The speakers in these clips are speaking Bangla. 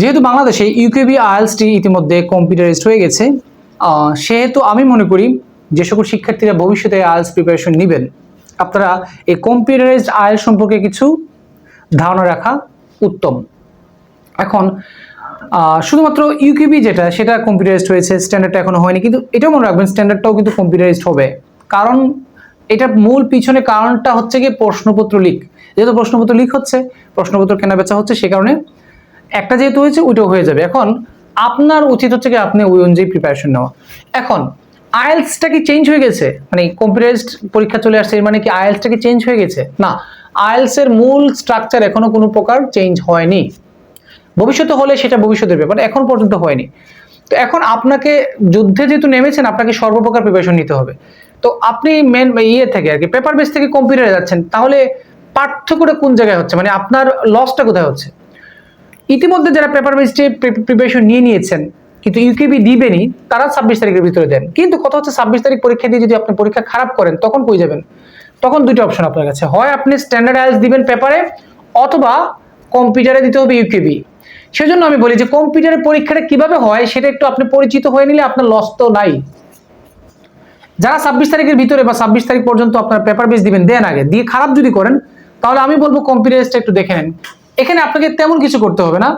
যেহেতু বাংলাদেশে ইউকেবি আইএলসটি ইতিমধ্যে কম্পিউটারাইজড হয়ে গেছে সেহেতু আমি মনে করি যে সকল শিক্ষার্থীরা ভবিষ্যতে আইএলস প্রিপারেশন নেবেন। আপনারা এই কম্পিউটারাইজড আইএল সম্পর্কে কিছু ধারণা রাখা উত্তম। এখন শুধুমাত্র ইউকিবি যেটা, সেটা কম্পিউটারাইজড হয়েছে স্ট্যান্ডার্ডটা এখনও হয়নি, কিন্তু এটাও মনে রাখবেন স্ট্যান্ডার্ডটাও কিন্তু কম্পিউটারাইজড হবে। কারণ এটার মূল পিছনে কারণটা হচ্ছে গিয়ে প্রশ্নপত্র লিক। যেহেতু প্রশ্নপত্র লিক হচ্ছে, প্রশ্নপত্র কেনা বেচা হচ্ছে, সে কারণে একটা যেহেতু হয়েছে, ওইটাও হয়ে যাবে। এখন আপনার উচিত হচ্ছে কি, আপনি ওই অনুযায়ী প্রিপারেশন নেওয়া। এখন আয়েলসটা কি চেঞ্জ হয়ে গেছে? মানে কম্পিউটারাইজড পরীক্ষা চলে আসছে মানে কি আইএলসটা কি চেঞ্জ হয়ে গেছে? না আইএলস এর মূল স্ট্রাকচার এখনও কোনো প্রকার চেঞ্জ হয়নি। ভবিষ্যতে হলে সেটা ভবিষ্যতের ব্যাপার, এখন পর্যন্ত হয়নি। তো এখন আপনাকে যুদ্ধে যেহেতু নেমেছেন, আপনাকে সর্বপ্রকার প্রিপারেশন নিতে হবে। তো আপনি মেন ইয়ে থেকে আর কি পেপার বেস থেকে কম্পিউটারে যাচ্ছেন, তাহলে পার্থক্যটা কোন জায়গায় হচ্ছে? মানে আপনার লসটা কোথায় হচ্ছে? ইতিমধ্যে যারা পেপার বেসডে প্রিপারেশন নিয়ে নিয়েছেন, কিন্তু ইউকেবি দিবেনই তারা ছাব্বিশ তারিখের ভিতরে দেন। কিন্তু কথা হচ্ছে ছাব্বিশ তারিখ পরীক্ষা দিয়ে যদি আপনি পরীক্ষা খারাপ করেন, তখন কই যাবেন? তখন দুইটা অপশন আপনার কাছে। হয় আপনি স্ট্যান্ডার্ড আইএলস দিবেন পেপারে অথবা কম্পিউটারে দিতে হবে ইউকেবি সেজন্য আমি বলি যে কম্পিউটারের পরীক্ষাটা কীভাবে হয়, সেটা একটু আপনি পরিচিত হয়ে নিলে আপনার লস তো নাই। যারা ছাব্বিশ তারিখের ভিতরে বা ছাব্বিশ তারিখ পর্যন্ত আপনার পেপার বেস দিবেন, দেন আগে। দিয়ে খারাপ যদি করেন, তাহলে আমি বলব কম্পিউটারেসটা একটু দেখে নেন। এখানে আপনাকে তেমন কিছু করতে হবে না।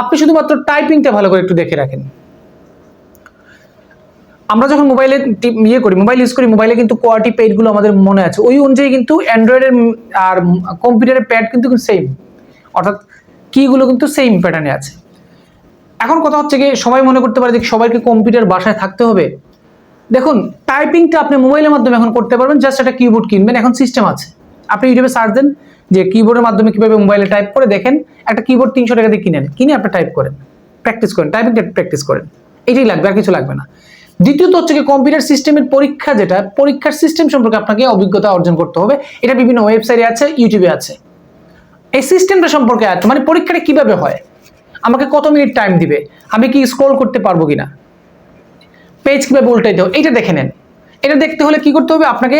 আপনি শুধুমাত্র টাইপিংটা ভালো করে একটু দেখে রাখেন। আমরা যখন মোবাইলে ইয়ে করি মোবাইল ইউজ করি মোবাইলে কিন্তু কোয়ালিটি পেডগুলো আমাদের মনে আছে। ওই অনুযায়ী কিন্তু অ্যান্ড্রয়েডের আর কম্পিউটারের প্যাড কিন্তু সেম অর্থাৎ কিগুলো কিন্তু সেম প্যাটার্নে আছে। এখন কথা হচ্ছে কি, সবাই মনে করতে পারে যে সবাইকে কম্পিউটার বাসায় থাকতে হবে। দেখুন টাইপিংটা আপনি মোবাইলের মাধ্যমে এখন করতে পারবেন জাস্ট একটা কিবোর্ড কিনবেন, এখন সিস্টেম আছে। আপনি ইউটিউবে সার্চ দেন যে কিবোর্ডের মাধ্যমে কীভাবে মোবাইলে টাইপ করে দেখেন, একটা কিবোর্ড তিনশো টাকা দিয়ে কিনেন, কিনে আপনি টাইপ করেন প্র্যাকটিস করেন টাইপিংটা প্র্যাকটিস করেন, এটাই লাগবে, আর কিছু লাগবে না। দ্বিতীয়ত হচ্ছে কি কম্পিউটার সিস্টেমের পরীক্ষা যেটা, পরীক্ষার সিস্টেম সম্পর্কে আপনাকে অভিজ্ঞতা অর্জন করতে হবে। এটা বিভিন্ন ওয়েবসাইটে আছে ইউটিউবে আছে। এই সিস্টেমটা সম্পর্কে আছে মানে পরীক্ষাটা কীভাবে হয়? আমাকে কত মিনিট টাইম দিবে? আমি কি স্ক্রল করতে পারব কিনা? পেজ কীভাবে উল্টাইতে হবে? এটা দেখে নেন। এটা দেখতে হলে কি করতে হবে? আপনাকে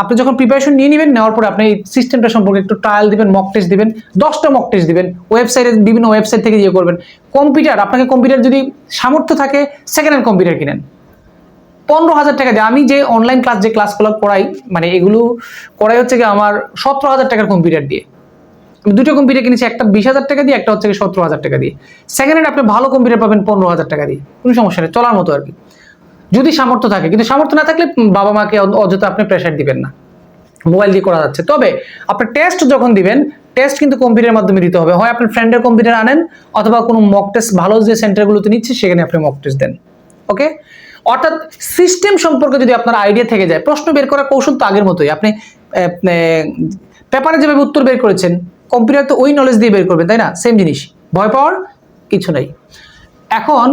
আপনি যখন প্রিপারেশন নিয়ে নেবেন, নেওয়ার পরে আপনি এই সিস্টেমটা সম্পর্কে একটু ট্রায়াল দিবেন মক টেস্ট দিবেন, দশটা মক টেস্ট দিবেন ওয়েবসাইটে বিভিন্ন ওয়েবসাইট থেকে ইয়ে করবেন। কম্পিউটার আপনাকে কম্পিউটার যদি সামর্থ্য থাকে সেকেন্ড হ্যান্ড কম্পিউটার কিনেন। পনেরো হাজার টাকা দিয়ে, আমি যে অনলাইন ক্লাস যে ক্লাসগুলো করাই মানে এগুলো করাই হচ্ছে কি আমার সতেরো হাজার টাকার কম্পিউটার দিয়ে। আমি দুটো কম্পিউটার কিনেছি, একটা বিশ হাজার টাকা দিয়ে, একটা হচ্ছে সতেরো হাজার টাকা দিয়ে। সেকেন্ড হ্যান্ড আপনি ভালো কম্পিউটার পাবেন পনেরো হাজার টাকা দিয়ে, কোনো সমস্যা নেই, চলার মতো আর কি। যদি সামর্থ্য থাকে। কিন্তু সামর্থ্য না থাকলে বাবা মাকে অযথা আপনি প্রেশার দিবেন না। মোবাইল দিয়ে করা যাচ্ছে। তবে আপনি টেস্ট যখন দিবেন টেস্ট কিন্তু কম্পিউটারের মাধ্যমে দিতে হবে। হয় আপনার ফ্রেন্ডের কম্পিউটার আনেন, অথবা কোনো মক টেস্ট ভালো যে সেন্টারগুলোতে নিচ্ছে, সেখানে আপনি মক টেস্ট দেন। ওকে অর্থাৎ সিস্টেম সম্পর্কে যদি আপনার আইডিয়া থেকে যায়, প্রশ্ন বের করার কৌশল তো আগের মতোই। আপনি পেপারে যেভাবে উত্তর বের করেছেন কম্পিউটার তো ওই নলেজ দিয়ে বের করবেন, তাই না? সেম জিনিস। ভয় পাওয়ার কিছু নাই। এখন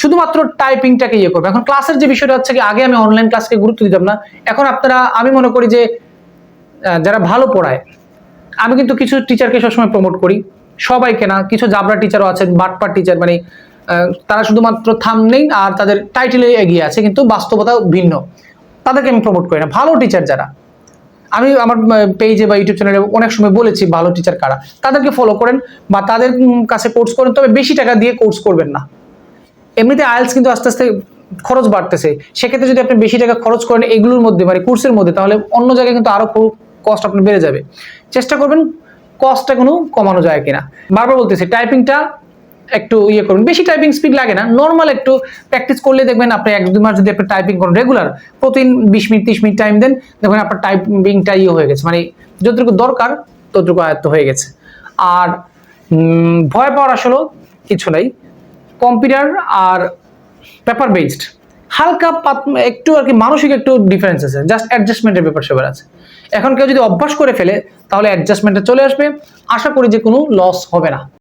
শুধুমাত্র টাইপিংটাকে ইয়ে করবে। এখন ক্লাসের যে বিষয়টা হচ্ছে কি, আগে আমি অনলাইন ক্লাসকে গুরুত্ব দিতাম না। এখন আপনারা, আমি মনে করি যে যারা ভালো পড়ায়, আমি কিন্তু কিছু টিচারকে সবসময় প্রমোট করি। সবাইকে না, কিছু জাবরা টিচারও আছেন, বাটপার টিচার মানে তারা শুধুমাত্র থাম নেই, আর তাদের টাইটেলে এগিয়ে আছে, কিন্তু বাস্তবতা ভিন্ন। তাদেরকে আমি প্রমোট করি না। ভালো টিচার যারা, আমি আমার পেজে বা ইউটিউব চ্যানেলে অনেক সময় বলেছি ভালো টিচার কারা। তাদেরকে ফলো করেন, বা তাদের কাছে কোর্স করেন, তবে বেশি টাকা দিয়ে কোর্স করবেন না। এমনিতে আইএলস কিন্তু আস্তে আস্তে খরচ বাড়তেছে। সেক্ষেত্রে যদি আপনি বেশি টাকা খরচ করেন এগুলোর মধ্যে মানে কোর্সের মধ্যে, তাহলে অন্য জায়গায় কিন্তু আরও কস্ট আপনার বেড়ে যাবে। চেষ্টা করবেন কস্টটা কোনো কমানো যায় কিনা। বারবার বলতেছি টাইপিংটা একটু ইয়ে করুন। বেশি টাইপিং স্পিড লাগে না। নর্মাল একটু প্র্যাকটিস করলে দেখবেন আপনি এক দুই মাস যদি আপনি টাইপিং করেন রেগুলার প্রতিদিন বিশ মিনিট, তিরিশ মিনিট টাইম দেন, দেখবেন আপনার টাইপিংটা ইয়ে হয়ে গেছে। মানে যতটুকু দরকার, ততটুকু আয়ত্ত হয়ে গেছে। আর ভয় পাওয়ার আসলেও কিছু নাই। কম্পিউটার আর পেপার বেসড হালকা একটু আর কি মানসিক একটু ডিফারেন্স আছে। জাস্ট অ্যাডজাস্টমেন্টের ব্যাপার সেবার আছে। এখন কেউ যদি অভ্যাস করে ফেলে, তাহলে অ্যাডজাস্টমেন্টটা চলে আসবে। আশা করি যে কোনো লস হবে না।